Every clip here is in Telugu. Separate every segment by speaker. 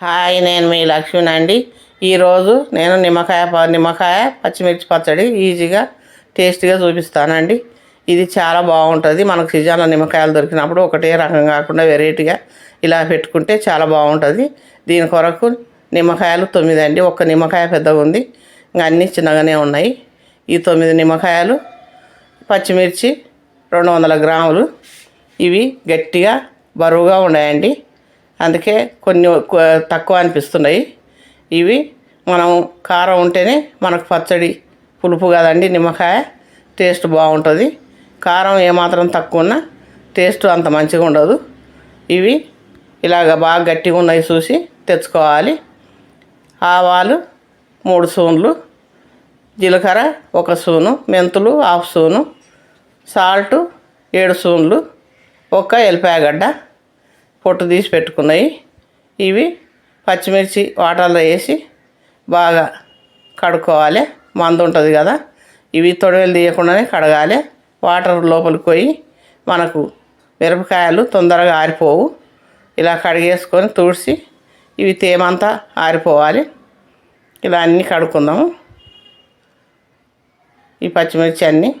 Speaker 1: హాయ్ నేను మీ లక్ష్మిని అండి. ఈరోజు నేను నిమ్మకాయ నిమ్మకాయ పచ్చిమిర్చి పచ్చడి ఈజీగా టేస్టీగా చూపిస్తానండి. ఇది చాలా బాగుంటుంది. మనకు సీజన్లో నిమ్మకాయలు దొరికినప్పుడు ఒకటే రకం కాకుండా వెరైటీగా ఇలా పెట్టుకుంటే చాలా బాగుంటుంది. దీని కొరకు నిమ్మకాయలు తొమ్మిది అండి. ఒక్క నిమ్మకాయ పెద్దగా ఉంది. ఇంకా అన్నీ చిన్నగానే ఉన్నాయి. ఈ తొమ్మిది నిమ్మకాయలు పచ్చిమిర్చి రెండు వందల గ్రాములు. ఇవి గట్టిగా బరువుగా ఉన్నాయండి. అందుకే కొన్ని తక్కువ అనిపిస్తున్నాయి. ఇవి మనం కారం ఉంటేనే మనకు పచ్చడి పులుపు కదండి నిమ్మకాయ టేస్ట్ బాగుంటుంది. కారం ఏమాత్రం తక్కువ ఉన్నా టేస్ట్ అంత మంచిగా ఉండదు. ఇవి ఇలాగ బాగా గట్టిగా ఉన్నాయి చూసి తెచ్చుకోవాలి. ఆవాలు మూడు సూన్లు జీలకర్ర ఒక సూను మెంతులు హాఫ్ సూను సాల్ట్ ఏడు సూన్లు ఒక ఎల్లిపాయగడ్డ పొట్టు తీసి పెట్టుకున్నాయి. ఇవి పచ్చిమిర్చి వాటర్లో వేసి బాగా కడుక్కోవాలి. మందు ఉంటుంది కదా. ఇవి తొడవలు తీయకుండానే కడగాలి. వాటర్ లోపలికి పోయి మనకు మిరపకాయలు తొందరగా ఆరిపోవు. ఇలా కడిగేసుకొని తుడిచి ఇవి తేమంతా ఆరిపోవాలి. ఇలా అన్నీ కడుక్కుందాము. ఈ పచ్చిమిర్చి అన్నీ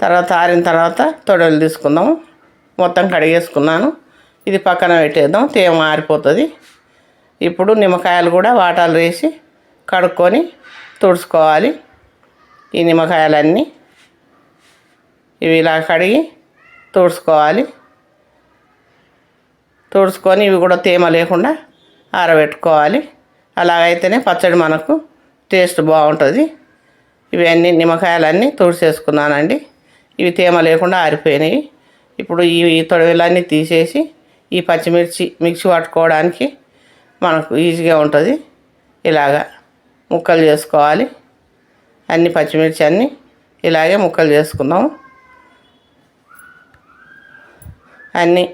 Speaker 1: తర్వాత ఆరిన తర్వాత తొడలు తీసుకుందాము. మొత్తం కడిగేసుకున్నాను. ఇది పక్కన పెట్టేద్దాం తేమ ఆరిపోతుంది ఇప్పుడు నిమ్మకాయలు కూడా వాటాలు వేసి కడుక్కొని తుడుచుకోవాలి. ఈ నిమ్మకాయలన్నీ ఇవి ఇలా కడిగి తుడుచుకోవాలి. తుడుచుకొని ఇవి కూడా తేమ లేకుండా ఆరబెట్టుకోవాలి. అలాగైతేనే పచ్చడి మనకు టేస్ట్ బాగుంటుంది. ఇవన్నీ నిమ్మకాయలన్నీ తుడిచేసుకున్నానండి. ఇవి తేమ లేకుండా ఆరిపోయినాయి. ఇప్పుడు ఈ తొడవలన్నీ తీసేసి ఈ పచ్చిమిర్చి మిక్సీ పట్టుకోవడానికి మనకు ఈజీగా ఉంటుంది. ఇలాగా ముక్కలు చేసుకోవాలి. అన్ని పచ్చిమిర్చి అన్నీ ఇలాగే ముక్కలు చేసుకుందాం. అన్నీ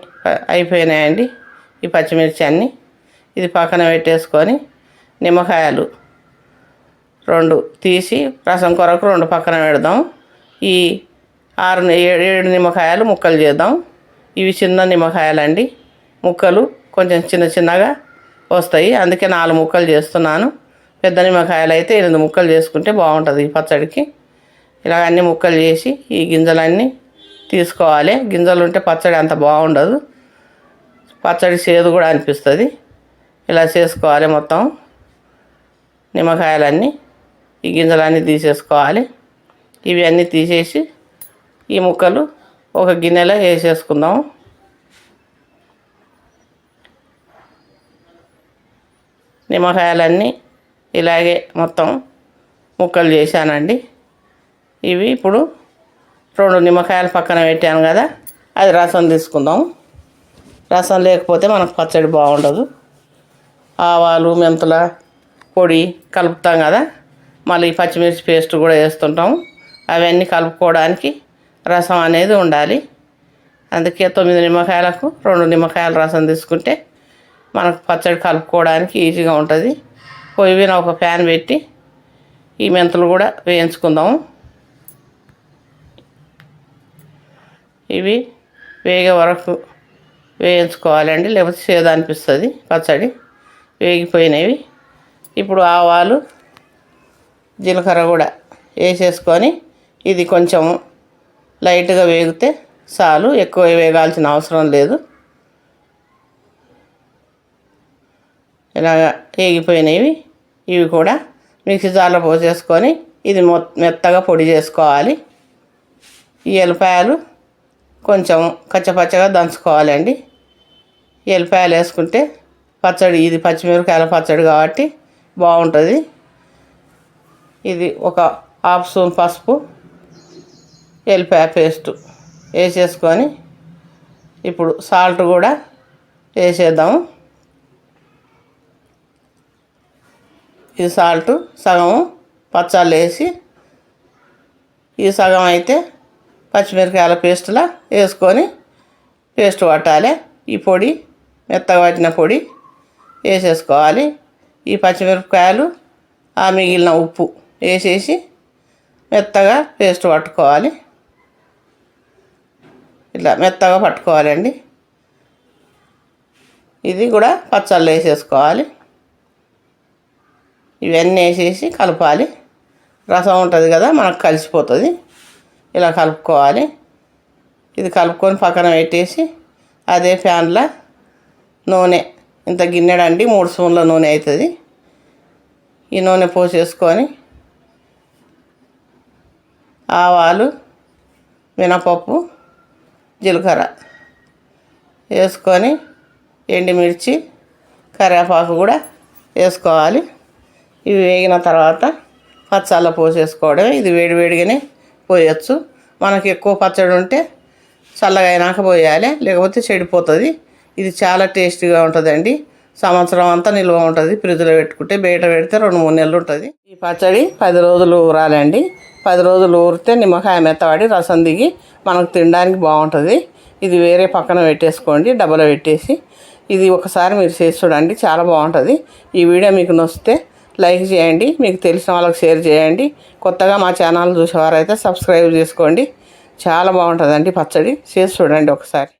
Speaker 1: అయిపోయినాయండి ఈ పచ్చిమిర్చి అన్నీ. ఇది పక్కన పెట్టేసుకొని నిమ్మకాయలు రెండు తీసి రసం కొరకు రెండు పక్కన పెడదాం. ఈ ఆరు ఏడు ఏడు నిమ్మకాయలు ముక్కలు చేద్దాం. ఇవి చిన్న నిమ్మకాయలండి. ముక్కలు కొంచెం చిన్న చిన్నగా వస్తాయి. అందుకే నాలుగు ముక్కలు చేస్తున్నాను. పెద్ద నిమ్మకాయలు అయితే ఎనిమిది ముక్కలు చేసుకుంటే బాగుంటుంది ఈ పచ్చడికి. ఇలా అన్ని ముక్కలు చేసి ఈ గింజలన్నీ తీసుకోవాలి. గింజలు ఉంటే పచ్చడి అంత బాగుండదు. పచ్చడి చేదు కూడా అనిపిస్తుంది. ఇలా చేసుకోవాలి మొత్తం. నిమ్మకాయలన్నీ ఈ గింజలన్నీ తీసేసుకోవాలి. ఇవి అన్నీ తీసేసి ఈ ముక్కలు ఒక గిన్నెలో వేసేసుకుందాం. నిమ్మకాయలన్నీ ఇలాగే మొత్తం ముక్కలు చేశానండి. ఇవి ఇప్పుడు రెండు నిమ్మకాయలు పక్కన పెట్టాను కదా అది రసం తీసుకుందాం. రసం లేకపోతే మనకు పచ్చడి బాగుండదు. ఆవాలు మెంతుల పొడి కలుపుతాం కదా మళ్ళీ పచ్చిమిర్చి పేస్ట్ కూడా వేస్తుంటాం. అవన్నీ కలుపుకోవడానికి రసం అనేది ఉండాలి. అందుకే తొమ్మిది నిమ్మకాయలకు రెండు నిమ్మకాయల రసం తీసుకుంటే మనకు పచ్చడి కలుపుకోవడానికి ఈజీగా ఉంటుంది. పొయ్యి మీద ఒక ప్యాన్ పెట్టి ఈ మెంతులు కూడా వేయించుకుందాము. ఇవి వేగే వరకు వేయించుకోవాలండి లేకపోతే చేదు అనిపిస్తుంది పచ్చడి. వేగిపోయినవి. ఇప్పుడు ఆవాలు జీలకర్ర కూడా వేసేసుకొని ఇది కొంచెం లైట్గా వేగితే చాలు. ఎక్కువ వేగాల్సిన అవసరం లేదు. ఇలాగ వేగిపోయినవి ఇవి కూడా మిక్సీ జార్లో పోసేసుకొని ఇది మెత్తగా పొడి చేసుకోవాలి. ఈ ఎల్లిపాయలు కొంచెం కచ్చపచ్చగా దంచుకోవాలండి. ఎల్లిపాయలు వేసుకుంటే పచ్చడి ఇది పచ్చిమిరపకాయల పచ్చడి కాబట్టి బాగుంటుంది. ఇది ఒక హాఫ్ స్పూన్ పసుపు ఎల్లిపాయ పేస్ట్ వేసేసుకొని ఇప్పుడు సాల్ట్ కూడా వేసేద్దాము. ఈ సాల్ట్ సగం పచ్చాలు వేసి ఈ సగం అయితే పచ్చిమిరకాయల పేస్టులా వేసుకొని పేస్ట్ పట్టాలి. ఈ పొడి మెత్తగా పట్టిన పొడి వేసేసుకోవాలి. ఈ పచ్చిమిరపకాయలు ఆ మిగిలిన ఉప్పు వేసేసి మెత్తగా పేస్ట్ పట్టుకోవాలి. ఇట్లా మెత్తగా పట్టుకోవాలండి. ఇది కూడా పచ్చళ్ళు వేసేసుకోవాలి. ఇవన్నీ వేసేసి కలపాలి. రసం ఉంటుంది కదా మనకు కలిసిపోతుంది. ఇలా కలుపుకోవాలి. ఇది కలుపుకొని పక్కన పెట్టేసి అదే ఫ్యాన్లో నూనె ఇంత గిన్నెడండి మూడు స్పూన్ల నూనె అవుతుంది ఈ నూనె పోసేసుకొని ఆవాలు మినపప్పు జీలకర్ర వేసుకొని ఎండుమిర్చి కరివేపాకు కూడా వేసుకోవాలి. ఇవి వేగిన తర్వాత పచ్చళ్ళ పోసేసుకోవడం ఇది వేడివేడిగానే పోయొచ్చు. మనకి ఎక్కువ పచ్చడి ఉంటే చల్లగా అయినాక పోయాలి. లేకపోతే చెడిపోతుంది. ఇది చాలా టేస్టీగా ఉంటుందండి. సంవత్సరం అంతా నిల్వ ఉంటుంది. ఫ్రిడ్జ్లో పెట్టుకుంటే బయట పెడితే రెండు మూడు నెలలు ఉంటుంది. ఈ పచ్చడి పది రోజులు ఊరాలండి. పది రోజులు ఊరితే నిమ్మకాయ మెత్తబడి రసం దిగి మనకు తినడానికి బాగుంటుంది. ఇది వేరే పక్కన పెట్టేసుకోండి. డబ్బలో పెట్టేసి ఇది ఒకసారి మీరు చేసి చూడండి. చాలా బాగుంటుంది. ఈ వీడియో మీకు నొస్తే లైక్ చేయండి మీకు తెలిసిన వాళ్ళకి షేర్ చేయండి. కొత్తగా మా ఛానల్ చూసేవారైతే సబ్స్క్రైబ్ చేసుకోండి. చాలా బాగుంటుందండి పచ్చడి. చేసి చూడండి ఒకసారి.